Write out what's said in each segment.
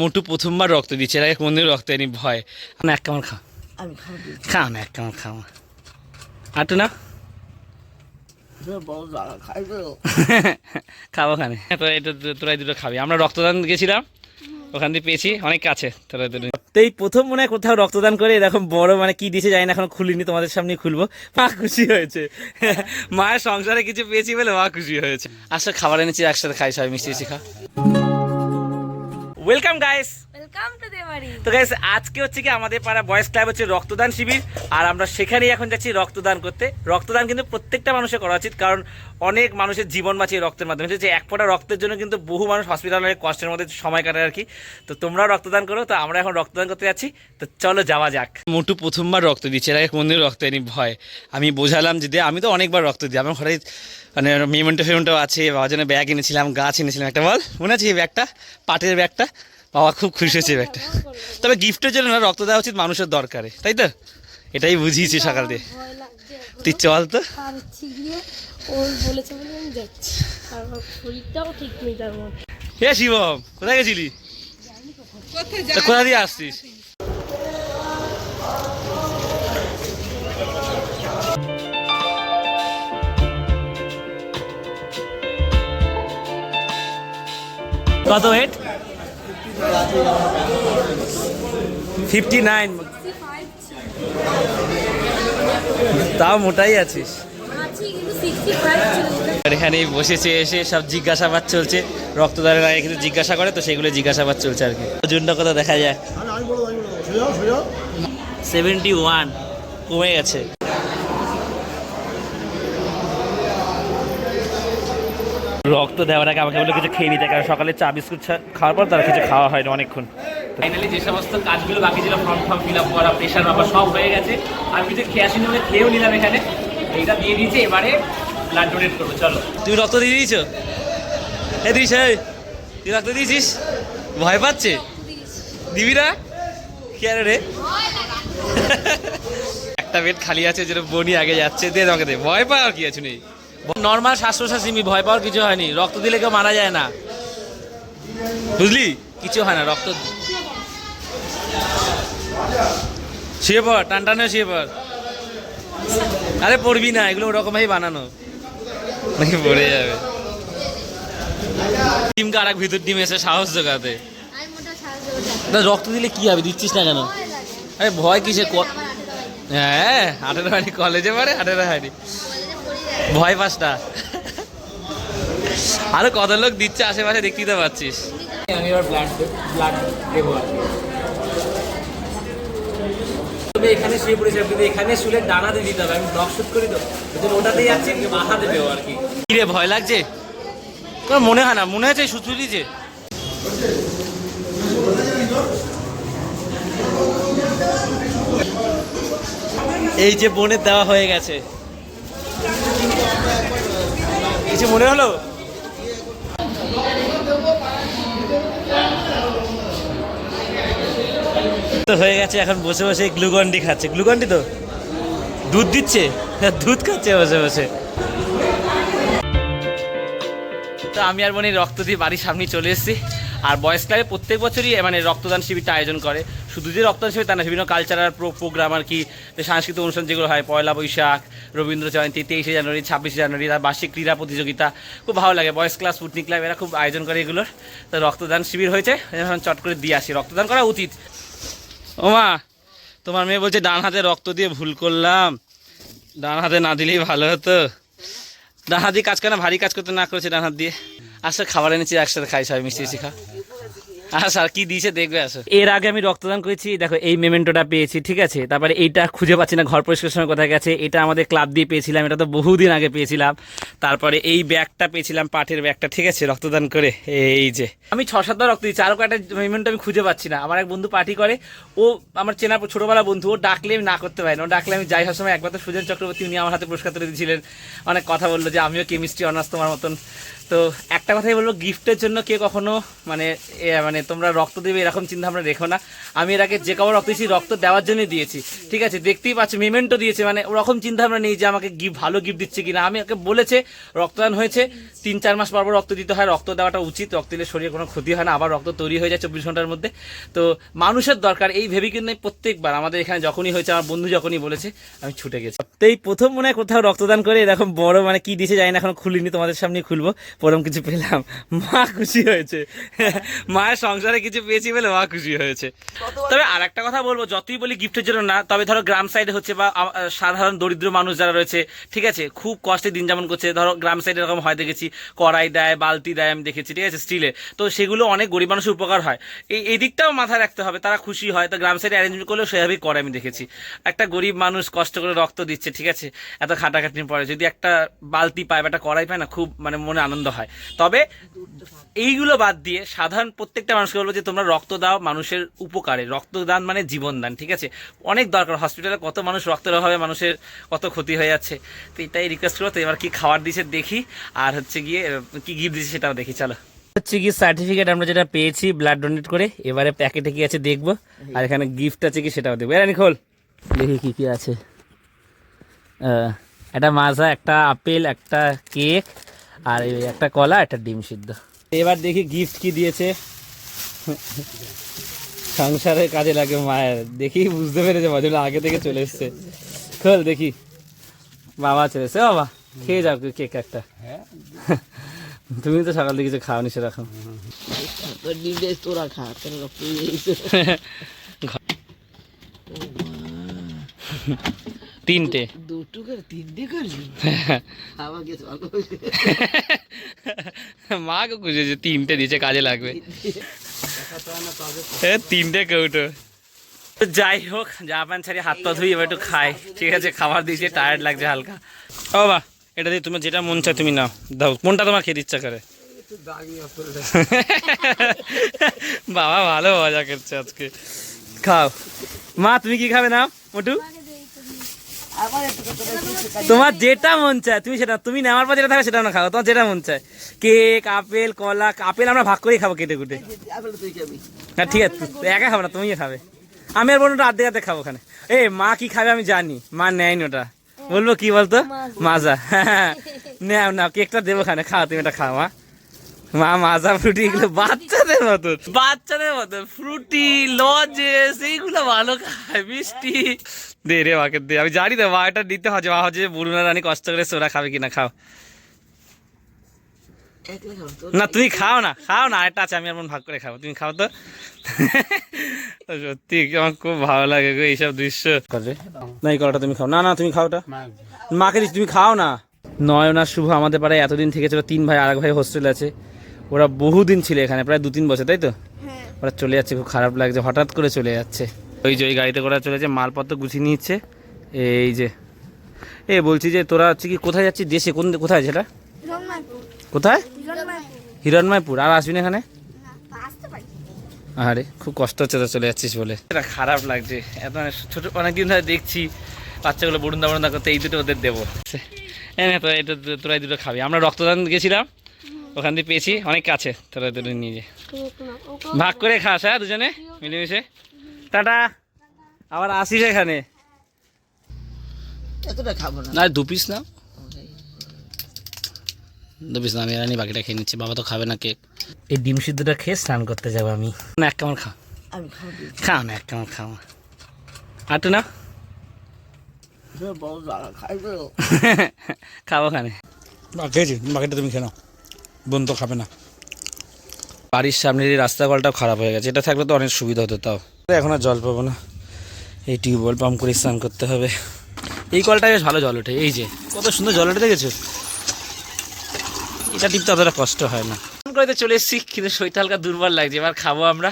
মোটু প্রথমবার রক্ত দিচ্ছে এর আগে কোনদিন রক্ত দেয়নি ভয়। না এক কামড় খাও। আমি খাও না এক কামড় খাও আটু না খাব খানে তোরা এটা তোরাই দুটো খাবি। আমরা রক্তদান গেছিলাম ওখান দিয়ে পেয়েছি অনেক কাছে। তোরা দুটো তো এই প্রথম মনে হয় কোথাও রক্তদান করে এরকম বড় মানে কি দিয়েছে জানি না এখন খুলিনি তোমাদের সামনে খুলবো। মা খুশি হয়েছে। মায়ের সংসারে কিছু পেয়েছি বলে মা খুশি হয়েছে। আসলে খাবার এনেছি একসাথে খাই সবাই মিষ্টি মিষ্টি খা welcome guys welcome to Dewari তো গাইস আজকে হচ্ছে কি আমাদের পাড়া বয়েস ক্লাব হচ্ছে রক্তদান শিবির। আর আমরা সেখানেই এখন যাচ্ছি রক্তদান করতে। রক্তদান কিন্তু প্রত্যেকটা মানুষের করা উচিত। কারণ অনেক মানুষের জীবন বাঁচিয়ে রক্তের মাধ্যমে। যে এক ফোঁটা রক্তের জন্য কিন্তু বহু মানুষ হসপিটালে অনেক কষ্টের মধ্যে সময় কাটায় আর কি। তো তোমরাও রক্তদান করো, তো আমরা এখন রক্তদান করতে যাচ্ছি। তো চলো যাওয়া যাক। মোটু প্রথমবার রক্ত দিচ্ছে, এর আগে কোনদিন রক্ত দেয়নি, ভয়। আমি বোঝালাম যে আমি তো অনেকবার রক্ত দিই, আমার ঘরে মানে মেমেন্টো ফেমেন্টো আছে, বাবার জন্য ব্যাগ এনেছিলাম, গাছ এনেছিলাম, একটা বল, মনে আছে এই ব্যাগটা? পাটের ব্যাগটা? বাবা খুব খুশি হয়েছে এই ব্যাগটা। তবে গিফটের জন্য রক্ত দেওয়া উচিত মানুষের দরকারে, তাই তো? এটাই বুঝিয়েছি সকাল দিয়ে তুই চল তো। হে শিবম কোথায় গেছিলি? তা কোথা দিয়ে আসছিস? কত ওয়েট ফিফটি নাইন তাও মোটাই আছিস। এখানে বসেছে এসে সব জিজ্ঞাসাবাদ চলছে। রক্তদানের আগে কিন্তু জিজ্ঞাসা করে তো সেগুলো জিজ্ঞাসাবাদ চলছে আর কি। ওজনটা কত দেখা যায়? সেভেন্টি ওয়ান কমে গেছে। রক্ত দেওয়ার আগে আমাকে বলে কিছু খেয়ে নিতে কারণ সকালে চা বিস্কুট খাওয়ার পর তার কিছু খাওয়া হয়নি অনেকক্ষণ। ফাইনালি যে সমস্ত কাজগুলো বাকি ছিল ফর্ম ফর্ম ফিল আপ করা প্রেশার বাবা সব হয়ে গেছে। আমি কিছু খেয়ে আসিনি বলে খেয়েও নিলাম এখানে। এইটা দিয়ে দিয়েছে, এবারে ব্লাড ডোনেট করব, চলো। তুমি রক্ত দিয়ে দিয়েছ? এ দিস তুই রক্ত দিয়েছিস? ভয় পাচ্ছে? দিবি না? কি রে। একটা বেড খালি আছে, যেটা বনি আগে যাচ্ছে, দে তোমাকে দে। ভয় পাওয়ার কি আছে নেই। নর্মাল শ্বাস প্রশ্বাস নিবি ভয় পাওয়ার কিছু হয়নি। রক্ত দিলে কেউ মারা যায় না। বুঝলি? কিছু হয় না, রক্ত শুয়ে পড় টান টানে শুয়ে পড় আরে পড়বি না এগুলো ওরকমই বানানো। নাকি পড়ে যাবে। ডিমকে আর এক ভিতর ডিম এসে সাহস জোগাতে। না রক্ত দিলে কি হবে দিচ্ছিস না কেন? আরে ভয় কিসে ক- হ্যাঁ আঠেরো হয়নি কলেজে পারে আঠেরো হয়নি ভয় পাসটা আরও কত লোক দিচ্ছে আশেপাশে দেখতেই তো পাচ্ছিস। আমি এবার ব্লাড ব্লাড দেবো তুমি এখানে শুয়ে পড়েছিলাম কিন্তু এখানে শুলে ডানা দিয়ে দিতে হবে, আমি ব্লক শুট করি তো ওটাতেই যাচ্ছি মাথা দেবে আর কি। কি রে ভয় লাগছে? তোমার মনে হয় না, মনে হচ্ছে সুচু দিয়েছে এই যে বোনের দেওয়া হয়ে গেছে। কিছু মনে হলো? তো হয়ে গেছে, এখন বসে বসে গ্লুকন্ডি খাচ্ছে। গ্লুকন্ডি তো? দুধ দিচ্ছে? দুধ খাচ্ছে বসে বসে। তো আমি আর মনে রক্ত দিয়ে বাড়ির সামনে চলে এসেছি। আর বয়স ক্লাবে প্রত্যেক বছরই মানে রক্তদান শিবিরটা আয়োজন করে। শুধু যে রক্তদান শিবির তা না, বিভিন্ন কালচারাল প্রোগ্রাম আর কি সাংস্কৃতিক অনুষ্ঠান যেগুলো হয়, পয়লা বৈশাখ, রবীন্দ্র জয়ন্তী, তেইশে জানুয়ারি, ছাব্বিশে জানুয়ারি, তার বার্ষিক ক্রীড়া প্রতিযোগিতা, খুব ভালো লাগে। বয়স ক্লাস স্পুটনিক ক্লাব, এরা খুব আয়োজন করে এগুলোর। তো রক্তদান শিবির হয়েছে চট করে দিয়ে আসি। রক্তদান করা উচিত। ও মা তোমার মেয়ে বলছে ডান হাতে রক্ত দিয়ে ভুল করলাম। ডান হাতে না দিলেই ভালো হতো। ডান হাত দিয়ে কাজ করে না, ভারী কাজ করতে না করেছে ডান হাত দিয়ে। আসলে খাবার এনেছি, একসাথে খাই, সবাই মিষ্টি মিষ্টি খা আর কি দিয়েছে দেখবে, আসো। এর আগে আমি রক্তদান করেছি, দেখো, এই মেমেন্টোটা পেয়েছি, ঠিক আছে? তারপরে এইটা খুঁজে পাচ্ছি না, ঘর পরিষ্কার সময় কোথায় গেছে, এটা আমাদের ক্লাব দিয়ে পেয়েছিলাম, এটা তো বহুদিন আগে পেয়েছিলাম। তারপরে এই ব্যাগটা পেয়েছিলাম, পাটের ব্যাগটা, ঠিক আছে? রক্তদান করে, এই যে। আমি ছ সাতবার রক্ত দিচ্ছি আরও কয়েকটা মেমেন্ট আমি খুঁজে পাচ্ছি না। আমার এক বন্ধু পার্টি করে, ও আমার চেনা ছোটবেলা বন্ধু, ও ডাকলে আমি না করতে পারি না। ও ডাকলে আমি যাই সময় একবার তো সুজন চক্রবর্তী, উনি আমার হাতে পুরস্কার তুলে দিয়েছিলেন। অনেক কথা বলল যে, আমিও কেমিস্ট্রি অনার্স তোমার মতন। তো একটা কথাই বলব, গিফটের জন্য কে কখনো মানে মানে তোমরা রক্ত দেবে এরকম চিন্তা ভাবনা রেখো না। আমি এর আগে যে কাউর রক্ত দিয়েছি, রক্ত দেওয়ার জন্যই দিয়েছি। ঠিক আছে, দেখতেই পাচ্ছ মেমেন্টও দিয়েছে মানে ওরকম চিন্তা ভাবনা নেই যে আমাকে গিফট, ভালো গিফট দিচ্ছে কিনা। আমি ওকে বলেছে, রক্তদান হয়েছে, তিন চার মাস পর রক্ত দিতে হয়, রক্ত দেওয়াটা উচিত, রক্ত দিলে শরীরে কোনো ক্ষতি হয় না, আবার রক্ত তৈরি হয়ে যায় চব্বিশ ঘণ্টার মধ্যে। তো মানুষের দরকার, এই ভেবে কিন্তু প্রত্যেকবার। আমাদের এখানে যখনই হয়েছে, আমার বন্ধু যখনই বলেছে, আমি ছুটে গেছি। তো এই প্রথম মনে হয় কোথাও রক্তদান করে এরকম বড় মানে কি দিয়েছে জানি না, এখন খুলিনি, তোমাদের সামনে খুলবো। প্রথম কিছু পেলাম। মা খুশি হয়েছে। মায়ের সংসারে কিছু পেয়েছি বলে মা খুশি হয়েছে। তবে আর একটা কথা বলব, যতই বলি গিফটের জন্য না, তবে ধরো গ্রাম সাইডে হচ্ছে বা সাধারণ দরিদ্র মানুষ যারা রয়েছে, ঠিক আছে? খুব কষ্টে দিন যাপন করছে। ধরো গ্রাম সাইডে এরকম হয় দেখেছি, কড়াই দেয়, বালতি দেয়, আমি দেখেছি, ঠিক আছে? স্টিলে। তো সেগুলো অনেক গরিব মানুষের উপকার হয়। এই এই দিকটাও মাথায় রাখতে হবে, তারা খুশি হয়। তো গ্রাম সাইডে অ্যারেঞ্জমেন্ট করলেও সেভাবেই করে, আমি দেখেছি। একটা গরিব মানুষ কষ্ট করে রক্ত দিচ্ছে, ঠিক আছে? এত খাটাখাটনি পরে যদি একটা বালতি পায় বা একটা কড়াই পায় না, খুব মানে মনে আনন্দ হয়। তবে এইগুলো বাদ দিয়ে সাধারণ প্রত্যেকটা মানুষকে বলব যে তোমরা রক্ত দাও মানুষের উপকারে। রক্তদান মানে জীবনদান ঠিক আছে? অনেক দরকার। হসপিটালে কত মানুষ রক্তের অভাবে মানুষের কত ক্ষতি হয়ে যাচ্ছে। তো এটাই রিকোয়েস্ট করো তো এবার কি খাবার দিয়েছে দেখি। আর হচ্ছে গিয়ে কি গিফট দিচ্ছে সেটাও দেখি চলো। হচ্ছে কি সার্টিফিকেট আমরা যেটা পেয়েছি ব্লাড ডোনেট করে এবারে প্যাকেটে কি আছে দেখব। আর এখানে গিফট আছে কি সেটাও দেখব। এরানি খোল। দেখি কি কি আছে। একটা মাজা একটা আপেল একটা কেক আর এই একটা কলা একটা ডিম সিদ্ধ। এবার দেখি গিফট কি দিয়েছে। সংসারের কাজে লাগে মায়ের। দেখি বুঝতে পেরেছে মজুলা আগে থেকে চলে এসছে। খোল দেখি। বাবা চলে এসছে বাবা খেয়ে যাও কেক একটা। তুমি তো সকাল থেকে কিছু খাওনি সেরকম। তোর খা তোর তিনটে। দুটো করে তিনটে করলি আমাকে ভালো মাকে খুঁজেছে তিনটে দিয়েছে কাজে লাগবে। তিনটে কৌটো। তো যাই হোক জাপান ছাড়িয়ে হাত পা ধুই এবার একটু খাই। ঠিক আছে খাবার দিয়েছে টায়ার্ড লাগছে হালকা। ও বা এটা দিয়ে তোমার যেটা মন চায় তুমি নাও। দাও কোনটা তোমার খেতে ইচ্ছা করে? বাবা ভালো মজা করছে আজকে। খাও। মা তুমি কি খাবে না মোটু আবার একটু কথা বলছি তোমার যেটা মন চায় তুমি সেটা তুমি নেওয়ার পর যেটা থাকবে সেটা না খাও তোমার যেটা মন চায়। কেক আপেল কলা আপেল আমরা ভাগ করেই খাব কেটে কুটে। খাবি। হ্যাঁ ঠিক আছে একা খাব না তুমিও খাবে। আমি আর বোনটা আর্ধেক আর্ধেক খাব ওখানে। এ মা কি খাবে আমি জানি মা নেয়নি ওটা। বলব কি বলতো? মাজা নেও না কেকটা দেবো ওখানে খাও তুমি এটা খাও মা। মা মাজা ফ্রুটি এগুলো বাচ্চাদের মতন। বাচ্চাদের মতন। ফ্রুটি লজেস এইগুলো ভালো খায় মিষ্টি। দে রে মাকে দে আমি জানি তো মা এটা দিতে হচ্ছে মা হচ্ছে বুড়ুনা রানী কষ্ট করে সোরা খাবে কিনা খাও। না তুমি খাও না খাও না এটা আছে আমি আর মন ভাগ করে খাব তুমি খাও তো। সত্যি আমার খুব ভালো লাগে গো এইসব দৃশ্য। না এই কলাটা তুমি খাও। না না তুমি খাও ওটা। মাকে দিচ্ছি তুমি খাও না। নয়ন আর শুভ আমাদের পাড়ায় এতদিন থেকে ছিল তিন ভাই আর এক ভাই হোস্টেল আছে। ওরা বহুদিন ছিল এখানে প্রায় দু তিন বছর তাই তো? ওরা চলে যাচ্ছে খুব খারাপ লাগছে হঠাৎ করে চলে যাচ্ছে। ওই যে ওই গাড়িতে করে চলে যাচ্ছে মালপত্র গুছিয়ে নিচ্ছে। এই যে এ বলছি যে তোরা হচ্ছে কি কোথায় যাচ্ছিস দেশে? কোন কোথায় সেটা? কোথায়? হিরণময়পুর। আর আসবি না এখানে? আরে খুব কষ্ট হচ্ছে তো চলে যাচ্ছিস বলে। এটা খারাপ লাগছে। এত ছোট অনেকদিন ধরে দেখছি বাচ্চাগুলো বরুন্দা বরুন্দা করতে এই দুটো ওদের দেবো। এনে তো এটা তোরা এই দুটো খাবি। আমরা রক্তদান গেছিলাম ওখান দিয়ে পেয়েছি অনেক কাছে। তোরা দুটো নিয়ে যে। ভাগ করে খাস হ্যাঁ দুজনে? মিলেমিশে? টাটা। আবার আসিস এখানে। খাব না। না দু পিস না দু পিস না আমি রানি বাকিটা খেয়ে নিচ্ছি। বাবা তো খাবে না কেক। এই ডিম সিদ্ধটা খেয়ে স্নান করতে যাব আমি। না এক কেমন খাও খাও না এক কেমন খাও আটু না খাব খানে বাকিটা তুমি খেয়ে নাও। বোন তো খাবে না। বাড়ির সামনের এই রাস্তা কলটাও খারাপ হয়ে গেছে। এটা থাকলে তো অনেক সুবিধা হতো তাও। এখন আর জল পাবো না। এই টিউবওয়েল পাম্প করে স্নান করতে হবে। এই কলটা বেশ ভালো জল ওঠে এই যে। কত সুন্দর জল ওঠে দেখেছ? এটা টিপতে অতটা কষ্ট হয় না। করে তো চলে এসেছি, কিন্তু শরীরটা হালকা দুর্বল লাগছে। এবার খাব আমরা।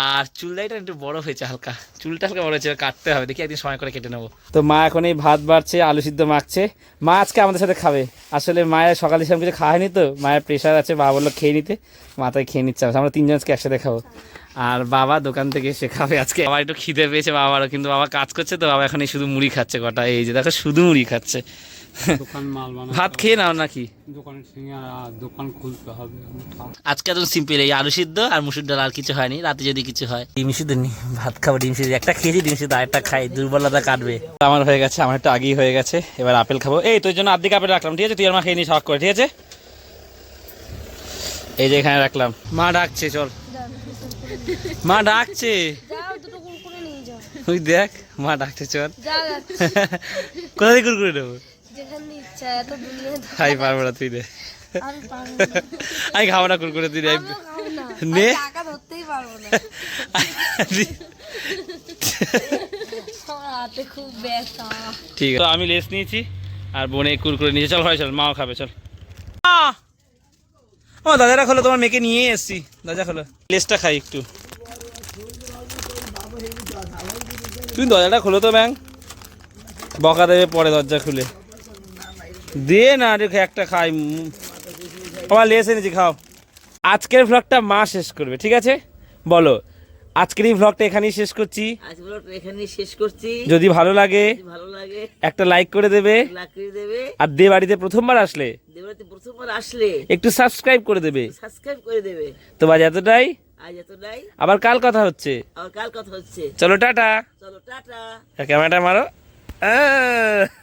আর চুলদাইটা একটু বড় হয়েছে হালকা। চুলটা হালকা বড় হয়েছে কাটতে হবে। দেখি একদিন সময় করে কেটে নেব। তো মা এখন এই ভাত বাড়ছে, আলু সিদ্ধ মাখছে। মা আজকে আমাদের সাথে খাবে। আসলে মায়ের সকালে সেরকম কিছু খাওয়া হয়নি তো। মায়ের প্রেশার আছে, বাবা বলল খেয়ে নিতে। মাথায় খেয়ে নিচ্ছে। আমরা তিনজন আজকে একসাথে খাব। আর বাবা দোকান থেকে এসে খাবে আজকে। বাবা একটু খিদে পেয়েছে, বাবারও। কিন্তু বাবা কাজ করছে তো, বাবা এখন এই শুধু মুড়ি খাচ্ছে কটা। এই যে দেখো, শুধু মুড়ি খাচ্ছে। দোকান মাল ভাত খেয়ে নাও নাকি? সিঙ্গারা দোকান খুলতে হবে আজকে একদম সিম্পল এই আলু সিদ্ধ আর মুসুর ডাল আর কিছু হয়নি রাতে যদি কিছু হয়। ডিম সিদ্ধ নি ভাত খাব ডিম সিদ্ধ। একটা খেয়েছি ডিম সিদ্ধ আরেকটা খাই দুর্বলতা কাটবে। আমার হয়ে গেছে আমার একটু আগেই হয়ে গেছে এবার আপেল খাব। এই তোর জন্য আর্ধেক আপেল রাখলাম ঠিক আছে? তুই আর মা খেয়ে নিস শখ করে ঠিক আছে? এই যে এখানে রাখলাম। মা ডাকছে চল। মা ডাকছে। যাও দুটো কুরকুরে নিয়ে যাও। তুই দেখ মা ডাকছে চল। যা যাচ্ছে কোথা থেকে কুরকুরে নেব? খাই পারব না তুই নে। আমি আমি খাব না কুরকুরে তুই নে। আমি ঠিক আছে। আমি লেস নিয়েছি আর বোনে কুরকুরে নিয়েছি। চল হয় চল মাও খাবে চল। ও দাদারা খোলো তোমার মেয়েকে নিয়ে এসছি। দাদা খোলো। লেসটা খাই একটু। তুমি দরজাটা খোলো তো ব্যাং। বকা দেবে পরে দরজা খুলে। দে না রেখে একটা খাই। আমার লেস এনেছি খাও। আজকের ভ্লগটা মা শেষ করবে ঠিক আছে? বলো আজকের এই ভ্লগটা এখানেই শেষ করছি। এখানেই শেষ করছি। যদি ভালো লাগে ভালো লাগে একটা লাইক করে দেবে। দেবে। আর দে বাড়িতে প্রথমবার আসলে প্রথমবার আসলে একটু সাবস্ক্রাইব করে দেবে। সাবস্ক্রাইব করে দেবে। তো আজ এতটাই। আজ এতটাই। আবার কাল কথা হচ্ছে। আবার কাল কথা হচ্ছে। চলো টাটা। চলো টাটা। ক্যামেরাটা মারো।